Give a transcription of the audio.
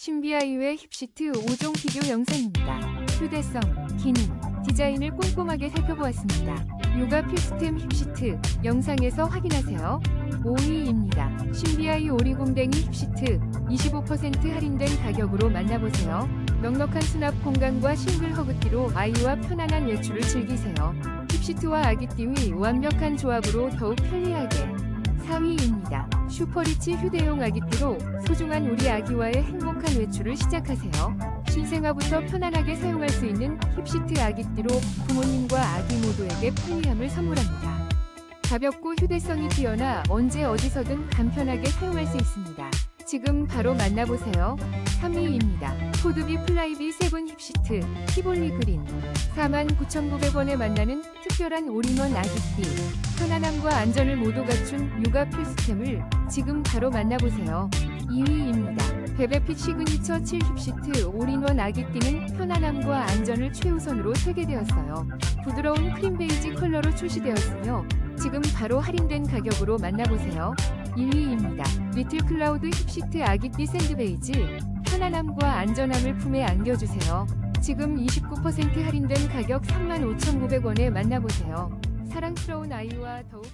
신비아이유의 힙시트 5종 비교 영상입니다. 휴대성, 기능, 디자인을 꼼꼼하게 살펴보았습니다. 요가 필수템 힙시트 영상에서 확인하세요. 5위입니다. 신비아이 오리곰댕이 힙시트 25% 할인된 가격으로 만나보세요. 넉넉한 수납 공간과 싱글 허그띠로 아이와 편안한 외출을 즐기세요. 힙시트와 아기띠의 완벽한 조합으로 더욱 편리하게 4위입니다. 슈퍼리치 휴대용 아기띠로 소중한 우리 아기와의 행복한 외출을 시작하세요. 신생아부터 편안하게 사용할 수 있는 힙시트 아기띠로 부모님과 아기 모두에게 편리함을 선물합니다. 가볍고 휴대성이 뛰어나 언제 어디서든 간편하게 사용할 수 있습니다. 지금 바로 만나보세요. 3위입니다. 코드비 플라이비 세븐 힙시트 티볼리 그린 49,900원에 만나는 특별한 올인원 아기띠 편안함과 안전을 모두 갖춘 육아 필수템을 지금 바로 만나보세요. 2위입니다. 베베핏 시그니처 7 힙시트 올인원 아기띠는 편안함과 안전을 최우선으로 설계되었어요. 부드러운 크림 베이지 컬러로 출시되었으며 지금 바로 할인된 가격으로 만나보세요. 1위입니다. 리틀 클라우드 힙시트 아기띠 샌드 베이지 편안함과 안전함을 품에 안겨주세요. 지금 29% 할인된 가격 35,900원에 만나보세요. 사랑스러운 아이와 더욱